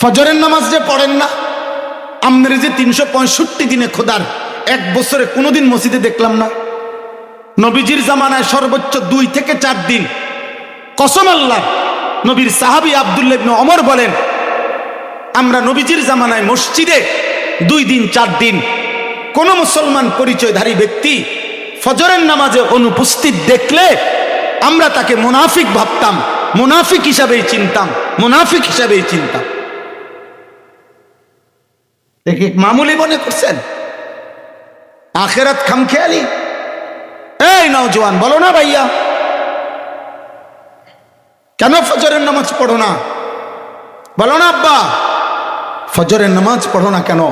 ফজরের নামাজ যে পড়েন না আমাদের যে তিনশো পঁয়ষট্টি দিনে খোদার এক বছরে কোনোদিন মসজিদে দেখলাম না। নবীজির জামানায় সর্বোচ্চ দুই থেকে চার দিন কসম আল্লাহ, নবীর সাহাবি আবদুল্লাহ অমর বলেন, আমরা নবীজির জামানায় মসজিদে দুই দিন, চার দিন কোন মুসলমান পরিচয়ধারী ব্যক্তি ফজরের নামাজে অনুপস্থিত দেখলে আমরা তাকে মুনাফিক ভাবতাম, মুনাফিক হিসাবেই চিনতাম, মুনাফিক হিসাবেই চিনতাম। দেখি, মামুলি মনে করছেন? আখেরাত খামখেয়ালি? এই নওজোয়ান, বলো না ভাইয়া। কেন ফজরের নামাজ পড়ো না? বলো না আব্বা। ফজরের নামাজ পড়ো না কেন?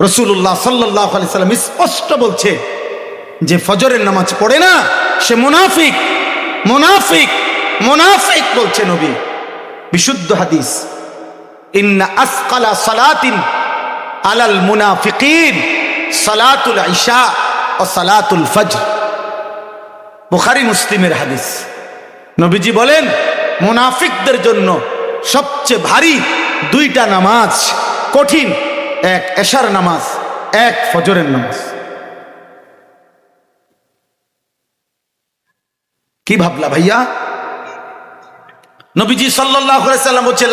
রসুল্লাহ সাল্লাহ সাল্লাম স্পষ্ট বলছে যে ফজরের নামাজ পড়ে না, সে মুনাফিক মুনাফিক মুনাফিক বলছে নবী। বিশুদ্ধ হাদিস। ইন্না সালাতুল ও সালাতুল মুসলিমের হাদিস। নবীজি বলেন, মুনাফিকদের জন্য সবচেয়ে ভারী দুইটা নামাজ কঠিন, এক এশার নামাজ, এক ফজরের নামাজ। কি ভাবলা ভাইয়া? নবীজি সাল্লাম বলছে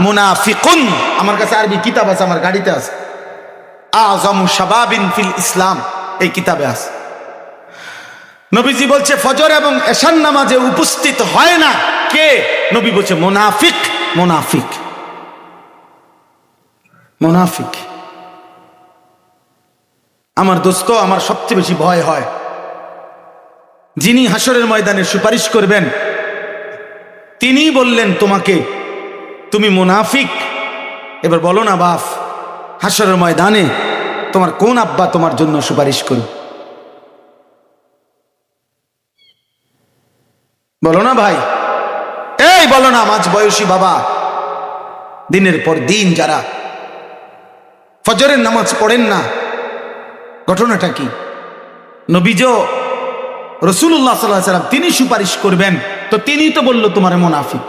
মুনাফিকুন। আমার কাছে আরবি কিতাব আছে, আমার গাড়িতে আছে। আযমু শাবাবিন ফিল ইসলাম, এই কিতাবে আছে। নবীজি বলছে, ফজর এবং এশান নামাজে উপস্থিত হয় না কে? নবী বলছে, মোনাফিক মোনাফিক। মোনাফিক। আমার দোস্ত, আমার সবচেয়ে বেশি ভয় হয়, যিনি হাসরের ময়দানে সুপারিশ করবেন তিনি বললেন তোমাকে, তুমি মুনাফিক। এবার বলো না বাপ, হাসরের ময়দানে তোমার কোন আব্বা তোমার জন্য সুপারিশ করবে? বলো না ভাই, এই বলো না মাঝ বয়সী বাবা, দিনের পর দিন যারা ফজরের নামাজ পড়েন না, ঘটনাটা কি? নবীজ রসুল্লাহ সাল্লাহ সাল্লাম তিনি সুপারিশ করবেন তো তিনি তো বলল তোমার মোনাফিক।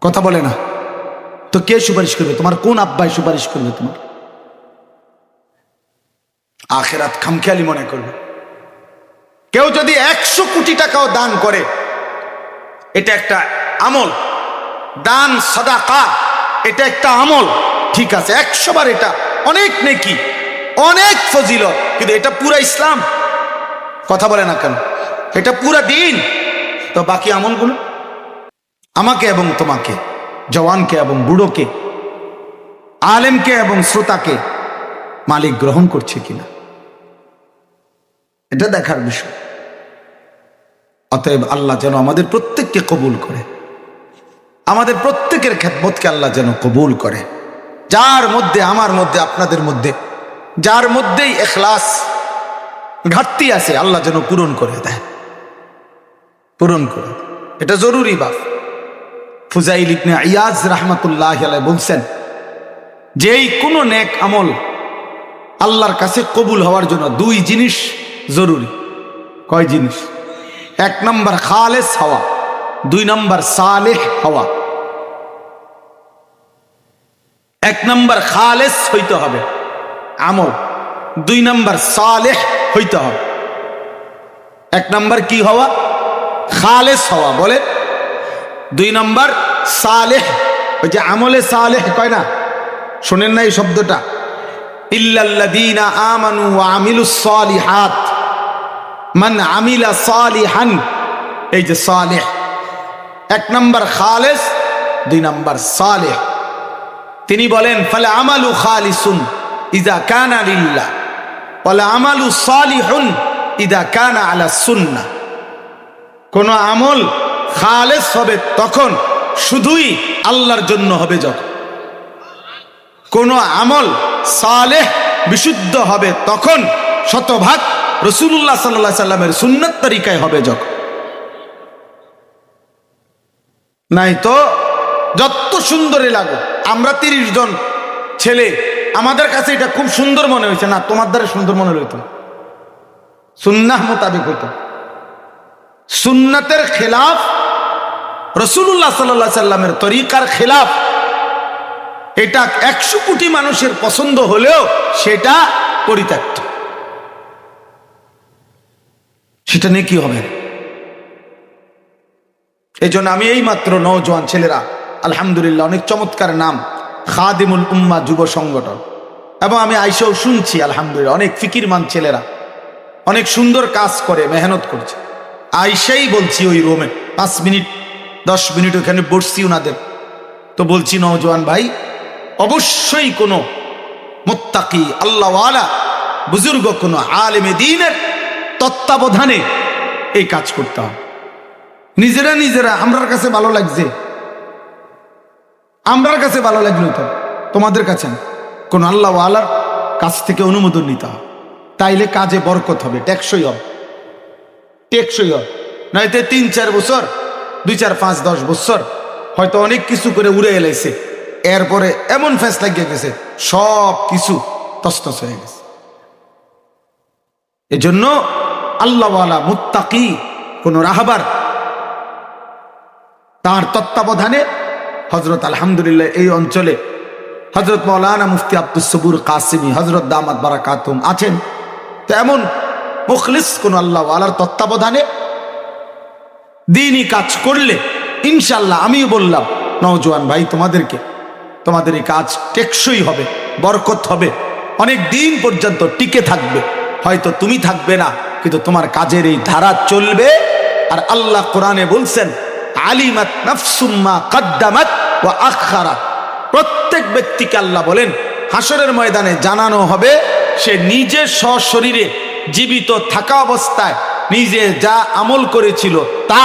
কথা বলে না। তো কে সুপারিশ করবে? তোমার কোন আব্বাই সুপারিশ করবে তোমার আখেরাত খামখেয়ালি মনে করবে। কেউ যদি একশো কোটি টাকাও দান করে, এটা একটা আমল। দান, সদাকা, এটা একটা আমল। ঠিক আছে, একশো বার এটা। অনেক নেকি, অনেক ফজিল কিন্তু এটা পুরা ইসলাম। কথা বলে না কেন? এটা পুরা দিন। তো বাকি আমলগুলো? আমাকে এবং তোমাকে, জওয়ানকে এবং বুড়োকে, আলেমকে এবং শ্রোতাকে মালিক গ্রহণ করছে কিনা? এটা দেখার বিষয়। অতএব আল্লাহ যেন আমাদের প্রত্যেককে কবুল করে। আমাদের প্রত্যেকের খেদমতকে আল্লাহ যেন কবুল করে। যার মধ্যে, আমার মধ্যে, আপনাদের মধ্যে, যার মধ্যেই এখলাস, ঘাটতি আছে, আল্লাহ যেন পূরণ করে দেয়। পূরণ করে। এটা জরুরি বাপ। ফুজাইল ইবনে ইয়াজ রহমতুল্লাহ আলাই বলছেন, যেই কোনো নেক আমল আল্লাহর কাছে কবুল হওয়ার জন্য দুই জিনিস জরুরি। কয় জিনিস? এক নম্বর খালেস হওয়া, দুই নম্বর সালেহ হওয়া। এক নম্বর খালেস হইতে হবে আমল, দুই নম্বর সালেহ হইতে হবে। এক নম্বর কি হওয়া? খালেস হওয়া, বলে? দুই নম্বর, সালেহ। ওই যে আমলে সালেহ কয় না? শোনেন না এই শব্দটা। আমানু মান আমিলা এই যে এক নম্বর দুই নম্বর তিনি বলেন, ফলে আমালু খালিসুন ইদা কানা লিল্লাহ। বলে আমালু সালিহুন ইদা কানা আলা সুন্নাহ। কোন আমল খালেস হবে তখন শুধুই আল্লাহর জন্য হবে যখন কোন আমল সালেহ বিশুদ্ধ হবে তখন শতভাগ রসুল্লাহ সাল্লাহ সাল্লামের সুন্নত তরিকায় হবে যখন নাই তো যত সুন্দরই লাগো, আমরা তিরিশ জন ছেলে, আমাদের কাছে এটা খুব সুন্দর মনে হয়েছে। না, তোমার দ্বারা সুন্দর মনে হইতো সুন্নাহ মোতাবেক হইতো। সুন্নাতের খেলাফ রসুল্লাহ সাল্লাহ সাল্লামের তরিকার খেলাফ। এটা একশো কোটি মানুষের পছন্দ হলেও সেটা পরিত্যক্ত। সেটা নিয়ে কি হবে? এই জন্য আমি এই মাত্র নৌজওয়ান ছেলেরা, আলহামদুলিল্লাহ, অনেক চমৎকার নাম, খাদিমুল উম্মা যুব সংগঠন। এবং আমি আইসাও শুনছি, আলহামদুলিল্লাহ, অনেক ফিকিরমান ছেলেরা, অনেক সুন্দর কাজ করে, মেহনত করছে। আইসাই বলছি ওই রোমে। পাঁচ মিনিট, দশ মিনিট ওখানে বসছি ওনাদের তো বলছি, নওজোয়ান ভাই, অবশ্যই কোনো মোত্তাকি, আল্লাহওয়ালা, বুজুর্গ কোনো আলেমে দিনের তত্ত্বাবধানে এই কাজ করতে হবে। নিজেরা নিজেরা, আমরার কাছে ভালো লাগছে। আমরার কাছে ভালো লাগল তো। তোমাদের কাছে। কোন আল্লাহ আলার কাছ থেকে অনুমোদন নিতে হবে। তাইলে কাজে বরকত হবে, টেকসই হবে। টেকসই হবে নয়তো তিন, চার বছর, দুই, চার, পাঁচ, দশ বছর হয়তো অনেক কিছু করে উড়ে এলাইছে। এরপরে এমন ফ্যাস লাগিয়ে গেছে, সব কিছু তস্তস হয়ে গেছে। এজন্য আল্লাহওয়ালা মুত্তাকি, কোন রাহাবার, তার তত্ত্বাবধানে হজরত আলহামদুলিল্লাহ এই অঞ্চলে হজরত মৌলানা মুফতি আব্দুল সবুর কাসিমি হজরত দামাত বারাকাতুম আছেন। তো এমন মুখলিস কোন আল্লাহ আলার তত্ত্বাবধানে দিনই কাজ করলে ইনশাল্লাহ আমিও বললাম, নওজোয়ান ভাই, তোমাদেরকে, তোমাদের এই কাজ টেকসই হবে, বরকত হবে, অনেক দিন পর্যন্ত টিকে থাকবে, হয়তো তুমি থাকবে না, কিন্তু তোমার কাজের এই ধারা চলবে, আর আল্লাহ কোরআনে বলছেন, আলিমাত নাফসুম্মা কাদ্দামাত ওয়া আখারাত প্রত্যেক ব্যক্তিকে আল্লাহ বলেন হাসরের ময়দানে জানানো হবে, সে নিজে সশরীরে জীবিত থাকা অবস্থায় নিজে যা আমল করেছিল তা,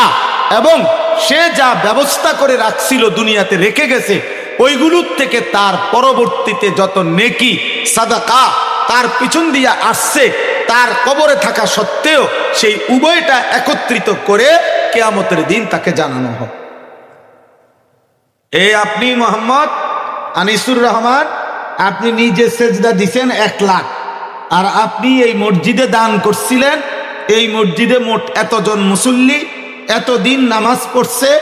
এবং সে যা ব্যবস্থা করে রাখছিল দুনিয়াতে রেখে গেছে, ওইগুলোর থেকে তার পরবর্তীতে যত নেকি, সাদাকা তার পিছন দিয়া আসছে, তার কবরে থাকা সত্ত্বেও সেই উভয়টা একত্রিত করে কেয়ামতের দিন তাকে জানানো হবে। এ আপনি মোহাম্মদ আনিসুর রহমান, আপনি নিজে সেজদা দিছেন এক লাখ। আর আপনি এই মসজিদে দান করছিলেন, এই মসজিদে মোট এতজন মুসল্লি এতদিন নামাজ পড়ছে,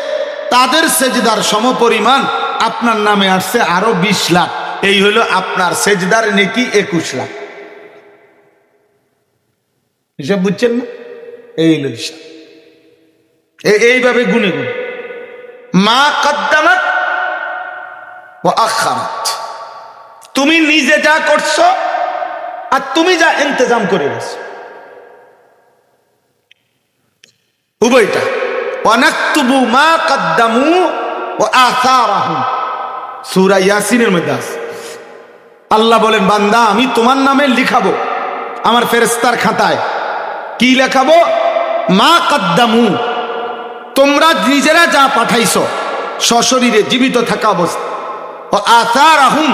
তাদের সেজদার সমপরিমাণ আপনার নামে আসছে আরও বিশ লাখ। এই হলো আপনার সেজদার নেকি একুশ লাখ। হিসাব বুঝছেন না? এই হলো হিসাব। এইভাবে গুনে গুনে। মা কদ্দামাত ও আখারাত। তুমি নিজে যা করছ আর তুমি যা ইন্তজাম করে গেছো উভয়টা অনাক্তুবু মা কদ্দামু ও আসারাহুম। সূরা ইয়াসিনের মধ্যে আছে। আল্লাহ বলেন, বান্দা, আমি তোমার নামে লিখাবো আমার ফেরেস্তার খাতায়। কি লেখাবো? মা কাদ্দামু, তোমরা নিজেরা যা পাঠাইছো সশরীরে জীবিত থাকা অবস্থা। ও আসার আহুম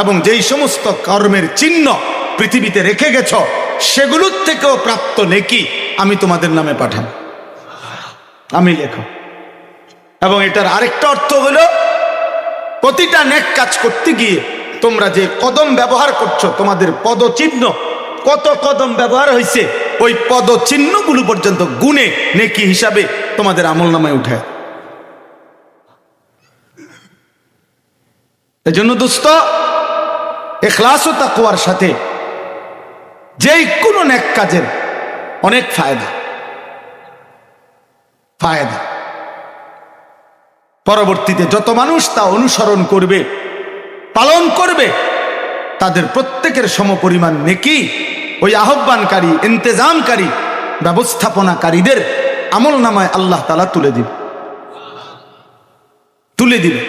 এবং যেই সমস্ত কর্মের চিহ্ন পৃথিবীতে রেখে গেছ, সেগুলোর থেকেও প্রাপ্ত নেকি আমি তোমাদের নামে পাঠাবো। আমি লেখো। এবং এটার আরেকটা অর্থ হলো, প্রতিটা নেক কাজ করতে গিয়ে তোমরা যে কদম ব্যবহার করছ, তোমাদের পদচিহ্ন, কত কদম ব্যবহার হয়েছে, ওই পদচিহ্নগুলো পর্যন্ত গুণে নেকি হিসাবে তোমাদের আমল নামায় উঠে এজন্য দোস্ত, এখলাস ও তাকুয়ার সাথে যেই কোনো নেক কাজের অনেক ফায়দা। ফায়দা। পরবর্তীতে যত মানুষ তা অনুসরণ করবে, পালন করবে, তাদের প্রত্যেকের সমপরিমাণ নেকি ওই আহ্বানকারী, ইন্তেজামকারী, ব্যবস্থাপনাকারীদের আমল নামায় আল্লাহ তালা তুলে দিবে। তুলে দিবে।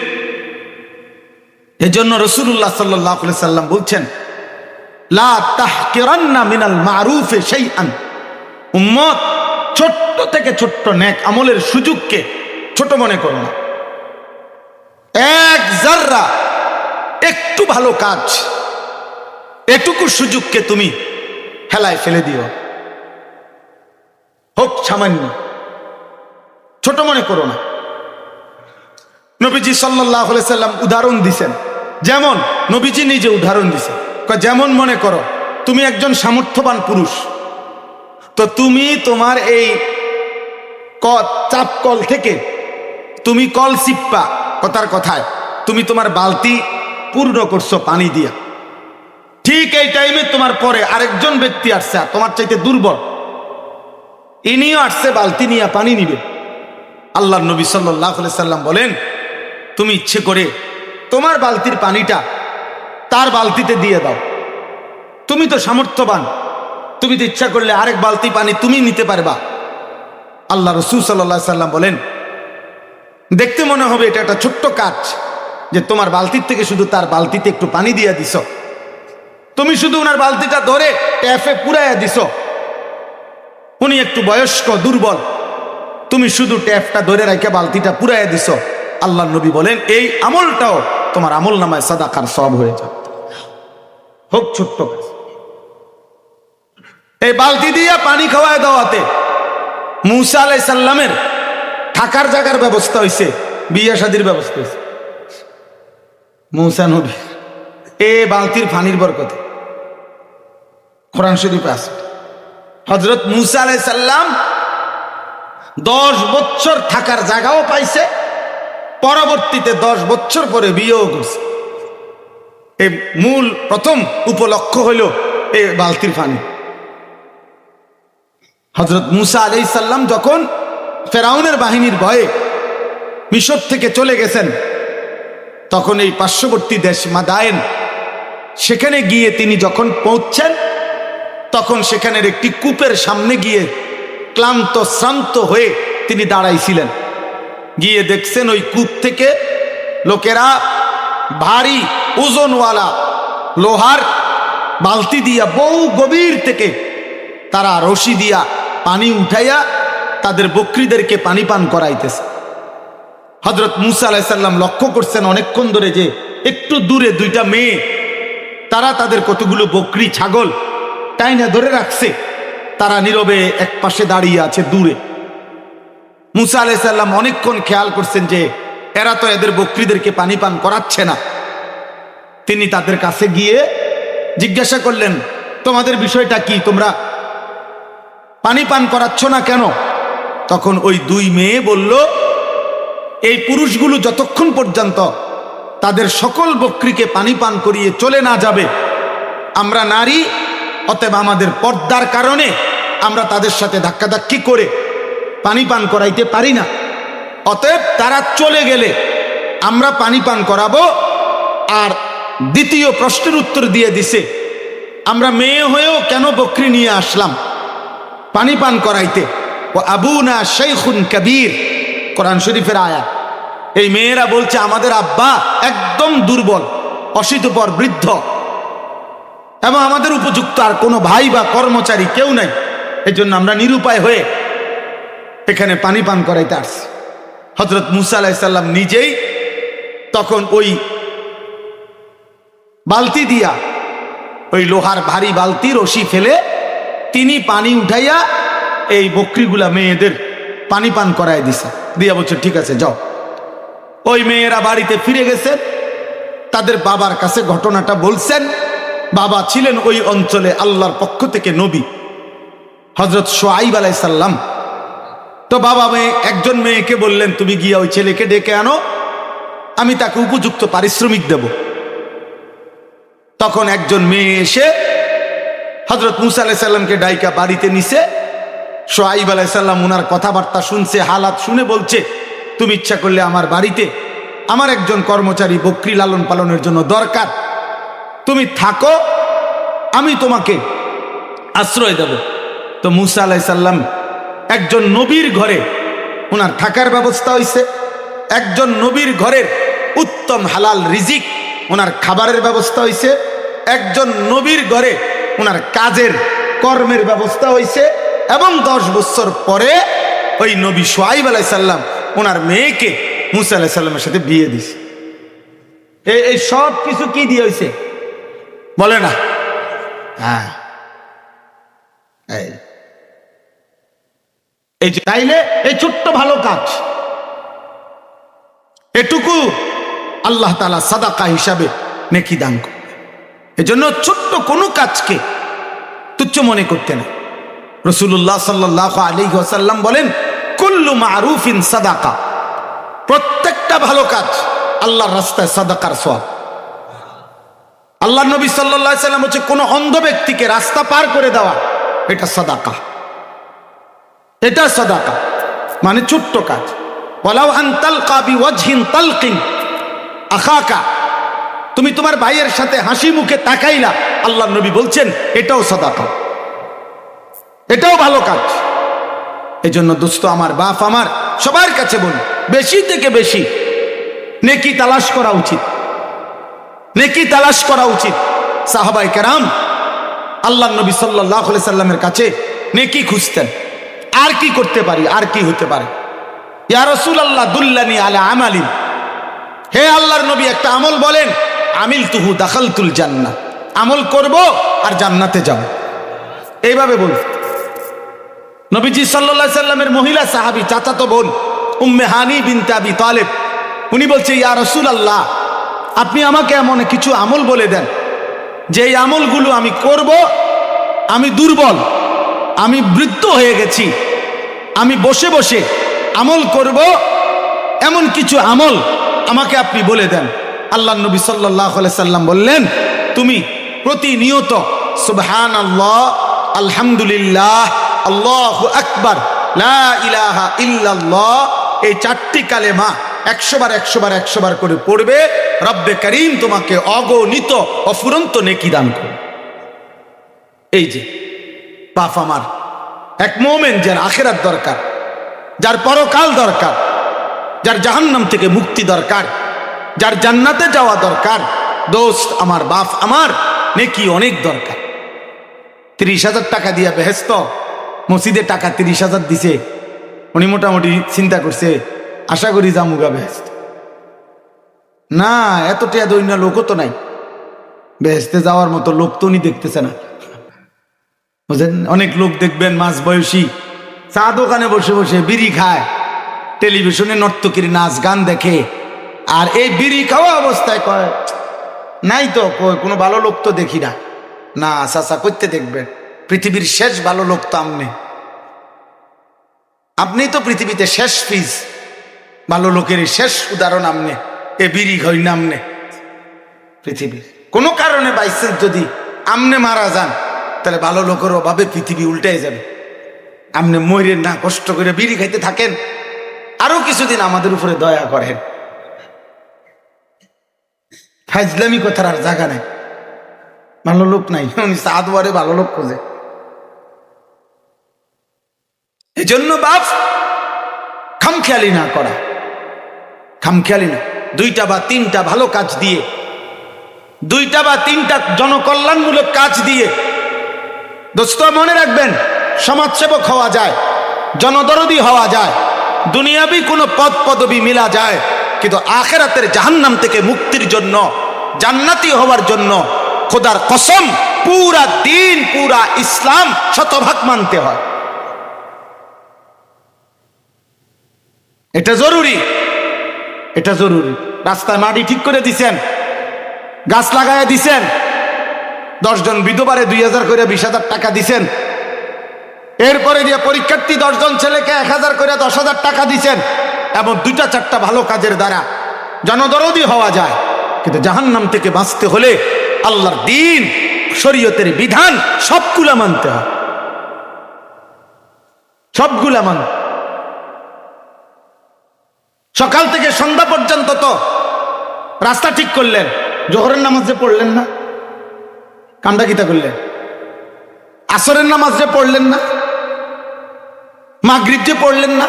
এজন্য রসুল্লাহ সাল্লাহ সাল্লাম বলছেন ছোট্ট থেকে ছোট্ট আমলের সুযোগকে ছোট মনে করো না। এক জাররা একটু ভালো কাজ এটুকু সুযোগকে তুমি হেলায় ফেলে দিও। হোক সামান্য ছোট মনে করো না। নবীজি সাল্লাহ সাল্লাম উদাহরণ দিছেন। যেমন নবীজি নিজে উদাহরণ দিছে কয়, যেমন মনে করো, তুমি একজন সামর্থ্যবান পুরুষ। তো তুমি তোমার এই ক, চাপ কল থেকে তুমি কল সিপ্পা কথার কথায়। তুমি তোমার বালতি পূর্ণ করছ পানি দিয়া। ঠিক এই টাইমে তোমার পরে আরেকজন ব্যক্তি আসছে তোমার চাইতে দুর্বল। ইনিও আসছে, বালতি নিয়ে পানি নিবে। আল্লাহ নবী সাল্লাহ সাল্লাম বলেন, তুমি ইচ্ছে করে তোমার বালতির পানিটা তার বালতিতে দিয়ে দাও। তুমি তো সামর্থ্যবান। তুমি তো ইচ্ছা করলে আরেক বালতি পানি তুমি নিতে পারবা। আল্লাহ রসুল সাল্লাহ সাল্লাম বলেন, দেখতে মনে হবে এটা একটা ছোট্ট কাজ যে তোমার বালতির থেকে শুধু তার বালতিতে একটু পানি দিয়ে দিছ। তুমি শুধু ওনার বালতিটা ধরে ট্যাপে পুরাইয়া দিছ। উনি একটু বয়স্ক, দুর্বল। তুমি শুধু ট্যাপটা ধরে রেখে বালতিটা পুরাইয়া দিছ। আল্লাহ নবী বলেন, এই আমলটাও তোমার আমল নামায় সাদাকার সব হয়ে যাবে। হোক ছোট্ট কাজ। এই বালতি দিয়া পানি খাওয়ায় দেওয়াতে মুসা আলাই সাল্লামের থাকার জায়গার ব্যবস্থা হয়েছে বিয়ে শাদির ব্যবস্থা হয়েছে মৌসা নবী, এ বালতির ফানির বরকতে কোরআন শরীফ আছে। হজরত মুসা আলাই সাল্লাম দশ বছর থাকার জায়গাও পাইছে, পরবর্তীতে দশ বছর পরে বিয়েও করছে। এই মূল প্রথম উপলক্ষ হইল এই বালতির পানি। হজরত মুসা আলাই সাল্লাম যখন ফেরাউনের বাহিনীর ভয়ে মিশর থেকে চলে গেছেন, তখন এই পার্শ্ববর্তী দেশ মাদায়েন, সেখানে গিয়ে তিনি যখন পৌঁছছেন, তখন সেখানের একটি কূপের সামনে গিয়ে ক্লান্ত, শ্রান্ত হয়ে তিনি দাঁড়াইছিলেন। গিয়ে দেখছেন ওই কূপ থেকে লোকেরা ভারী ওজনওয়ালা, লোহার বালতি দিয়া বহু গভীর থেকে তারা রশি দিয়া পানি উঠাইয়া তাদের বকরিদেরকে পানি পান করাইতেছে। হজরত মুসা আলাইসাল্লাম লক্ষ্য করছেন অনেকক্ষণ ধরে যে একটু দূরে দুইটা মেয়ে, তারা তাদের কতগুলো বকরি, ছাগল টাইনা ধরে রাখছে। তারা নীরবে এক পাশে দাঁড়িয়ে আছে দূরে। মুসা আলাইসাল্লাম অনেকক্ষণ খেয়াল করছেন যে এরা তো এদের বকরিদেরকে পানি পান করাচ্ছে না। তিনি তাদের কাছে গিয়ে জিজ্ঞাসা করলেন, তোমাদের বিষয়টা কি? তোমরা পানি পান করাচ্ছ না কেন? তখন ওই দুই মেয়ে বলল, এই পুরুষগুলো যতক্ষণ পর্যন্ত তাদের সকল বকরিকে পানি পান করিয়ে চলে না যাবে, আমরা নারী, অতএব আমাদের পর্দার কারণে আমরা তাদের সাথে ধাক্কাধাক্কি করে পানি পান করাইতে পারি না। অতএব তারা চলে গেলে আমরা পানি পান করাবো, আর দ্বিতীয় প্রশ্নের উত্তর দিয়ে দিছে, আমরা মেয়ে হয়েও কেন বকরি নিয়ে আসলাম? পানি পান করাইতে। ও আবু না শেখুন কবির। কোরআন শরীফের আয়া এই মেয়েরা বলছে, আমাদের আব্বা একদম দুর্বল অশীতপর বৃদ্ধ এবং আমাদের উপযুক্ত আর কোনো ভাই বা কর্মচারী কেউ নাই। এই জন্য আমরা নিরুপায় হয়ে এখানে পানি পান করাইতে আসছি। হজরত মুসা আলাইসাল্লাম নিজেই তখন ওই বালতি দিয়া। ওই লোহার ভারী বালতি রশি ফেলে তিনি পানি উঠাইয়া এই বকরিগুলা মেয়েদের পানি পান করাই দিছে। দিয়া বলছে, ঠিক আছে, যাও। ওই মেয়েরা বাড়িতে ফিরে গেছে। তাদের বাবার কাছে ঘটনাটা বলছেন। বাবা ছিলেন ওই অঞ্চলে আল্লাহর পক্ষ থেকে নবী হজরত সোয়াইব আলাই সাল্লাম তো বাবা মেয়ে, একজন মেয়েকে বললেন, তুমি গিয়া ওই ছেলেকে ডেকে আনো। আমি তাকে উপযুক্ত পারিশ্রমিক দেব। তখন একজন মেয়ে এসে হজরত মুসা আলাইসাল্লামকে ডাইকা বাড়িতে নিছে। সোহাইব আলাইসাল্লাম উনার কথাবার্তা শুনছে, হালাত শুনে বলছে, তুমি ইচ্ছা করলে আমার বাড়িতে আমার একজন কর্মচারী বকরি লালন পালনের জন্য দরকার। তুমি থাকো, আমি তোমাকে আশ্রয় দেব। তো মুসা আলাইসাল্লাম একজন নবীর ঘরে ওনার থাকার ব্যবস্থা হয়েছে একজন নবীর ঘরের উত্তম হালাল রিজিক ওনার খাবারের ব্যবস্থা হয়েছে একজন নবীর ঘরে ওনার কাজের কর্মের ব্যবস্থা হয়েছে এবং দশ বছর পরে ওই নবী সোহাইব আলাইসাল্লাম ওনার মেয়েকে মুসা আলাইসাল্লামের সাথে বিয়ে দিছে। এই- সব কিছু কি দিয়ে হয়েছে বলে না। হ্যাঁ। এই। যে তাইলে এই ছোট্ট ভালো কাজ। এটুকু আল্লাহ তালা সাদাকা হিসাবে নেকি দান এজন্য ছোট্ট কোনো কাজকে তুচ্ছ মনে করতে না। রসুল্লাহ সাল্লাহ আলী ওসাল্লাম বলেন, কুল্লু মারুফিন সাদাকা। প্রত্যেকটা ভালো কাজ আল্লাহর রাস্তায় সাদাকার সোয়াব আল্লাহ নবী সাল্লাহ সাল্লাম হচ্ছে কোন অন্ধ ব্যক্তিকে রাস্তা পার করে দেওয়া, এটা সাদাকা। এটা সাদাকা। মানে ছোট্ট কাজ। বলাও আন্তাল কাবি ওয়াজহিন তালকিন। আখাকা তুমি তোমার ভাইয়ের সাথে হাসি মুখে তাকাইলা, আল্লাহ নবী বলছেন, এটাও সাদাকা। এটাও ভালো কাজ। এই জন্য দোস্ত আমার বাপ আমার, সবার কাছে বলি, বেশি থেকে বেশি নেকি তালাশ করা উচিত। নেকি তালাশ করা উচিত। সাহাবাই কেরাম, আল্লাহ নবী সাল্লাহ সাল্লামের কাছে নেকি খুঁজতেন। আর কি করতে পারি, আর কি হতে পারে? ইয়া রসুল আল্লাহ দুল্লানি আলা আমালিন। হে আল্লাহর নবী, একটা আমল বলেন আমিল তুহু দাখাল তুল জান্না আমল করব আর জান্নাতে যাব। এইভাবে বল নবীজি সাল্লা সাল্লামের মহিলা সাহাবি চাচাতো বোন উম্মে হানি বিনতে আবি তালেব, উনি বলছে, ইয়া রসুল আল্লাহ আপনি আমাকে এমন কিছু আমল বলে দেন যে এই আমলগুলো আমি করব, আমি দুর্বল, আমি বৃদ্ধ হয়ে গেছি, আমি বসে বসে আমল করব, এমন কিছু আমল আমাকে আপনি বলে দেন। আল্লাহ নবী সাল্লাহ সাল্লাম বললেন, তুমি প্রতিনিয়ত সুবহান আল্লাহ আলহামদুলিল্লাহ, আল্লাহ আকবার এই চারটি কালেমা একশো বার একশো বার একশো বার করে পড়বে, রব্বে করিম তোমাকে অগণিত, অফুরন্ত নেকি দান করবে। এই যে, বাপ আমার, এক মোমেন যার আখেরাত দরকার, যার পরকাল দরকার, যার জাহান্নাম থেকে মুক্তি দরকার যার জান্নাতে যাওয়া দরকার, দোস্ত আমার, বাপ আমার, নেকি অনেক দরকার। তিরিশ হাজার টাকা দিয়া বেহেস্ত, মসজিদে টাকা তিরিশ হাজার দিছে, উনি মোটামুটি চিন্তা করছে, আশা করি জামুগা বেহেস্ত। না, এত টিয়া দৈন্য লোকও তো নাই। বেহেস্তে যাওয়ার মতো লোক তো উনি দেখতেছে না। বুঝলেন অনেক লোক দেখবেন মাঝ বয়সী, চা দোকানে বসে বসে বিড়ি খায়, টেলিভিশনে নর্তকীর নাচ গান দেখে আর এই বিড়ি খাওয়া অবস্থায় কয়, নাই তো, কই, কোনো ভালো লোক তো দেখি না। না, চাচা, করতে দেখবেন পৃথিবীর শেষ ভালো লোক তো আপনি আপনি তো পৃথিবীতে শেষ পিস ভালো লোকের শেষ উদাহরণ আপনি এ বিড়ি খাই নামনে পৃথিবীর কোনো কারণে বাইসেন্স যদি আমনে মারা যান, তাহলে ভালো লোকের অভাবে পৃথিবী উল্টাই যাবে। আপনি ময়ূরের না কষ্ট করে বিড়ি খাইতে থাকেন, আরও কিছুদিন আমাদের উপরে দয়া করেন। ফাইজলামি কথার আর জায়গা নেই। ভালো লোক নাই। উনি ভালো লোক খোঁজে। এই জন্য বাপ, খামখেয়ালি না করা। খামখেয়ালি না। দুইটা বা তিনটা ভালো কাজ দিয়ে, দুইটা বা তিনটা জনকল্যাণমূলক কাজ দিয়ে, দোস্ত, মনে রাখবেন, সমাজসেবক হওয়া যায়, জনদরদি হওয়া যায়, দুনিয়াবি কোনো পদ পদবি মিলা যায়, কিন্তু আখেরাতের জাহান্নাম থেকে মুক্তির জন্য জান্নাতি হওয়ার জন্য খোদার কসম পুরা দিন, পুরা ইসলাম শতভাগ মানতে হয়। এটা জরুরি। এটা জরুরি। রাস্তায় মাটি ঠিক করে দিছেন, গাছ লাগায় দিছেন, দশজন বিধবারে দুই হাজার করে বিশ হাজার টাকা দিছেন। এরপরে দিয়ে পরীক্ষার্থী দশজন ছেলেকে এক হাজার করে দশ হাজার টাকা দিছেন। এবং দুইটা চারটা ভালো কাজের দ্বারা জনদরদি হওয়া যায়। কিন্তু জাহান্নাম থেকে বাঁচতে হলে আল্লাহর দিন, শরীয়তের বিধান সবগুলা মানতে হয়। সবগুলা মান। সকাল থেকে সন্ধ্যা পর্যন্ত তো রাস্তা ঠিক করলেন, জোহরের নামাজ যে পড়লেন না কান্দা গীতা করলেন। আসরের নামাজ যে পড়লেন না মাগরিব যে পড়লেন না,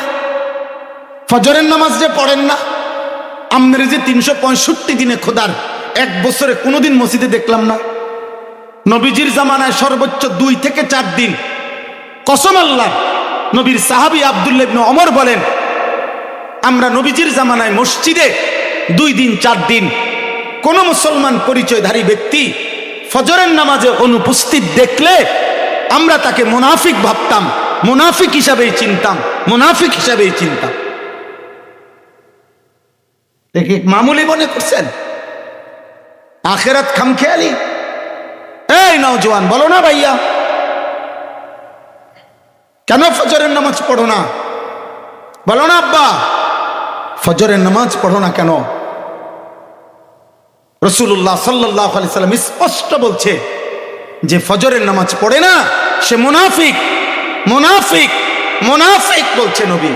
ফজরের নামাজ যে পড়েন না আমাদের যে তিনশো পঁয়ষট্টি দিনে খোদার, এক বছরে কোনোদিন মসজিদে দেখলাম না। নবীজির জামানায় সর্বোচ্চ দুই থেকে চার দিন। কসম আল্লাহ, নবীর সাহাবি আবদুল্লাহ অমর বলেন, আমরা নবীজির জামানায় মসজিদে দুই দিন, চার দিন, কোন মুসলমান পরিচয়ধারী ব্যক্তি ফজরের নামাজে অনুপস্থিত দেখলে আমরা তাকে মুনাফিক ভাবতাম, মুনাফিক হিসাবেই চিনতাম, মুনাফিক হিসাবেই চিনতাম। দেখি, মামুলি মনে করছেন? আখেরাত খামখেয়ালি? এই নওজোয়ান বলো না ভাইয়া। কেন ফজরের নামাজ পড়ো না? বলো না আব্বা, ফজরের নামাজ পড়ো না কেন? রসুল্লাহ সাল্লাহ সাল্লাম স্পষ্ট বলছে যে ফজরের নামাজ পড়ে না, সে মুনাফিক মুনাফিক মুনাফিক বলছে নবী।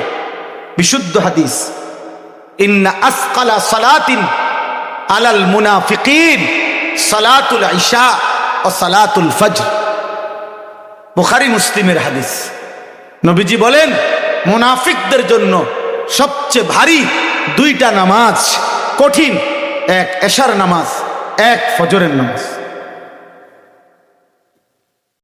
বিশুদ্ধ হাদিস। মুনাফিকিন সালাতুল ও সালাতুল মুসলিমের হাদিস। নবীজি বলেন, মুনাফিকদের জন্য সবচেয়ে ভারী দুইটা নামাজ কঠিন, এক এশার নামাজ, এক ফজরের নামাজ।